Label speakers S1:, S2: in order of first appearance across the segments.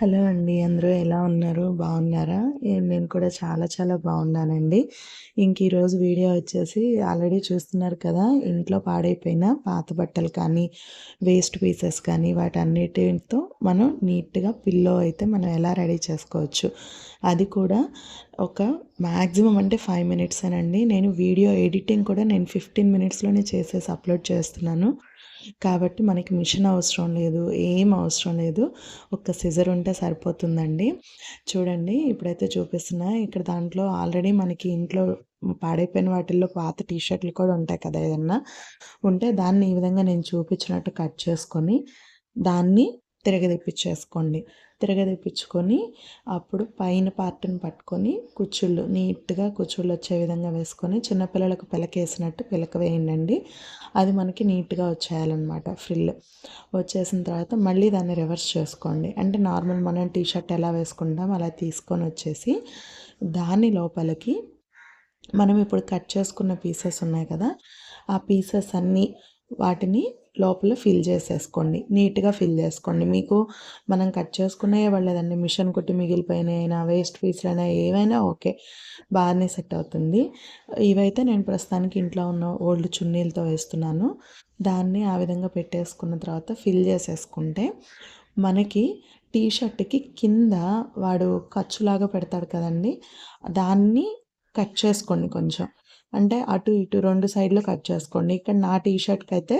S1: Hello అండి అందరూ ఎలా ఉన్నారు? బాగున్నారా? నేను కూడా చాలా చాలా బాగున్నానండి. ఇంక ఈరోజు వీడియో వచ్చేసి ఆల్రెడీ చూస్తున్నారు కదా ఇంట్లో పాడైపోయిన పాత బట్టలు కానీ వేస్ట్ పీసెస్ కానీ వాటన్నిటితో మనం నీట్గా పిల్లో అయితే మనం ఎలా రెడీ చేసుకోవచ్చు? అది కూడా ఒక మ్యాక్సిమం అంటే ఫైవ్ మినిట్స్ అనండి నేను వీడియో ఎడిటింగ్ కూడా నేను ఫిఫ్టీన్ మినిట్స్లోనే చేసేసి అప్లోడ్ చేస్తున్నాను. కాబట్టి మనకి మిషన్ అవసరం లేదు ఏం అవసరం లేదు. ఒక్క సిజర్ ఉంటే సరిపోతుందండి. చూడండి ఇప్పుడైతే చూపిస్తున్నా. ఇక్కడ దాంట్లో ఆల్రెడీ మనకి ఇంట్లో పాడైపోయిన వాటిల్లో పాత టీషర్ట్లు కూడా ఉంటాయి కదా ఏదన్నా. ఉంటే దాన్ని ఈ విధంగా నేను చూపించినట్టు కట్ చేసుకొని దాన్ని తిరగదిప్పించేసుకోండి తిరగదిప్పించుకొని అప్పుడు పైన పార్ట్ని పట్టుకొని కుచ్చుళ్ళు నీట్గా కుచ్చుళ్ళు వచ్చే విధంగా వేసుకొని చిన్నపిల్లలకు పిలకేసినట్టు పిలక వేయండి అది మనకి నీట్గా వచ్చేయాలన్నమాట ఫ్రిల్. వచ్చేసిన తర్వాత మళ్ళీ దాన్ని రివర్స్ చేసుకోండి. అంటే నార్మల్ మనం టీ షర్ట్ ఎలా వేసుకుంటాం అలా తీసుకొని వచ్చేసి దాని లోపలికి మనం ఇప్పుడు కట్ చేసుకున్న పీసెస్ ఉన్నాయి కదా ఆ పీసెస్ అన్నీ వాటిని లోపల ఫిల్ చేసేసుకోండి. నీట్గా ఫిల్ చేసుకోండి. మీకు మనం కట్ చేసుకునే వాళ్ళదండి. మిషన్ కుట్టి మిగిలిపోయినాయినా వేస్ట్ పీస్లైనా ఏవైనా ఓకే. బాగానే సెట్ అవుతుంది. ఇవైతే నేను ప్రస్తుతానికి ఇంట్లో ఉన్న ఓల్డ్ చున్నీలతో వేస్తున్నాను. దాన్ని ఆ విధంగా పెట్టేసుకున్న తర్వాత ఫిల్ చేసేసుకుంటే మనకి టీ షర్ట్కి కింద వాడు ఖర్చులాగా పెడతాడు కదండి. దాన్ని కట్ చేసుకోండి కొంచెం. అంటే అటు ఇటు రెండు సైడ్లు కట్ చేసుకోండి. ఇక్కడ నా టీ షర్ట్కి అయితే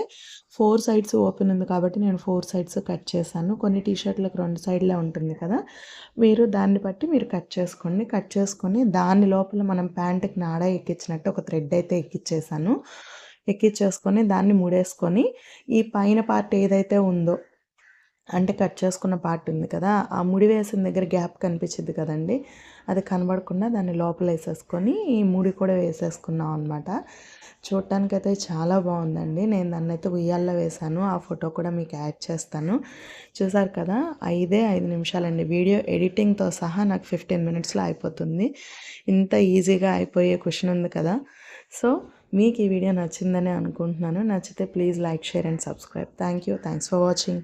S1: ఫోర్ సైడ్స్ ఓపెన్ ఉంది కాబట్టి నేను ఫోర్ సైడ్స్ కట్ చేశాను. కొన్ని టీ షర్ట్లకు రెండు సైడ్లే ఉంటుంది కదా. మీరు దాన్ని బట్టి మీరు కట్ చేసుకోండి. కట్ చేసుకొని దాని లోపల మనం ప్యాంటుకి నాడ ఎక్కించినట్టు ఒక థ్రెడ్ అయితే ఎక్కిచ్చేసాను ఎక్కిచ్చేసుకొని దాన్ని ముడేసుకొని ఈ పైన పార్ట్ ఏదైతే ఉందో అంటే కట్ చేసుకున్న పార్ట్ ఉంది కదా ఆ ముడి వేసిన దగ్గర గ్యాప్ కనిపించింది కదండి. అది కనబడకుండా దాన్ని లోపల వేసేసుకొని ఈ ముడి కూడా వేసేసుకున్నాం అనమాట చూడటానికైతే చాలా బాగుందండి. నేను దాన్ని అయితే ఉయ్యాల్లో వేశాను. ఆ ఫోటో కూడా మీకు యాడ్ చేస్తాను. చూసారు కదా ఐదే ఐదు నిమిషాలండి. వీడియో ఎడిటింగ్తో సహా నాకు ఫిఫ్టీన్ మినిట్స్లో అయిపోతుంది. ఇంత ఈజీగా అయిపోయే క్వశ్చన్ ఉంది కదా. సో మీకు ఈ వీడియో నచ్చిందని అనుకుంటున్నాను. నచ్చితే please like share and subscribe. Thank you. Thanks for watching.